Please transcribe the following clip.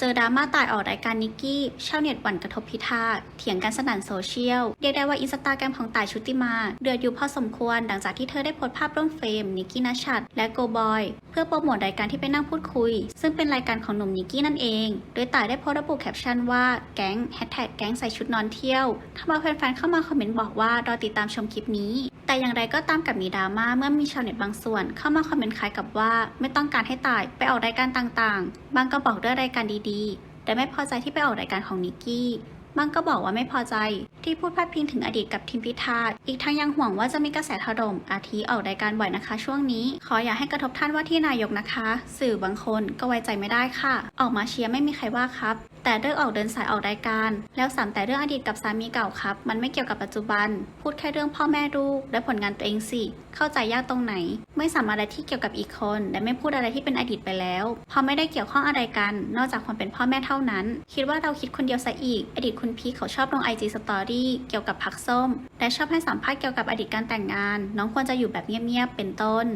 เจอดราม่าตายออกรายการนิกกี้ชาวเน็ตหวั่นกระทบพิธาเถียงกันสนั่นโซเชียล เรียกได้ว่าอินสตาแกรมของตายชุติมา เดือดอยู่พอสมควร หลังจากที่เธอได้โพสต์ภาพร่วมเฟรมนิกกี้นัชชัดและโกบอย เพื่อโปรโมทรายการที่ไปนั่งพูดคุย ซึ่งเป็นรายการของหนุ่มนิกกี้นั่นเอง โดยตายได้โพสต์ระบุแคปชั่นว่าแก๊งแฮชแท็กแก๊งใส่ชุดนอนเที่ยวทำเอาแฟนๆเข้ามาคอมเมนต์บอกว่ารอติดตามชมคลิปนี้ แต่อย่างไรก็ตามกับมีดราม่าเมื่อมีชาวเน็ตบางส่วน เข้ามาคอมเมนต์คล้ายกับว่า ไม่ต้องการให้ตายไปออกรายการต่างๆ บางก็บอกเรื่องรายการดีๆแต่ไม่พอใจที่ไปออกรายการของนิกกี้ บางก็บอกว่าไม่พอใจ ที่พูดพาดพิงถึงอดีตกับทีมพิธาอีกทั้งยังห่วงว่าจะมีกระแสถล่มอาทิออกรายการบ่อยนะคะ ช่วงนี้ ขออย่าให้กระทบท่านว่าที่นายกนะคะ สื่อบางคนก็ไว้ใจไม่ได้ค่ะ ออกมาเชียร์ไม่มีใครว่าครับ แต่เลือกออกเดินสายออกรายการ แล้วสามแต่เรื่องอดีตกับสามีเก่าครับ มันไม่เกี่ยวกับปัจจุบัน พูดแค่เรื่องพ่อแม่ลูกและผลงานตัวเองสิ เข้าใจยากตรงไหน ไม่สามารถอะไรที่เกี่ยวกับอีกคน และไม่พูดอะไรที่เป็นอดีตไปแล้วพราะไม่ได้เกี่ยวข้องอะไรกัน นอกจากความเป็นพ่อแม่เท่านั้น คิดว่าเราคิดคนเดียวซะอีก อดีตคุณพีคเขาชอบลงไอจีสตอรี่เกี่ยวกับพักส้ม และชอบให้สัมภาษณ์เกี่ยวกับอดีตการแต่งงาน น้องควรจะอยู่แบบเงียบๆเป็นต้น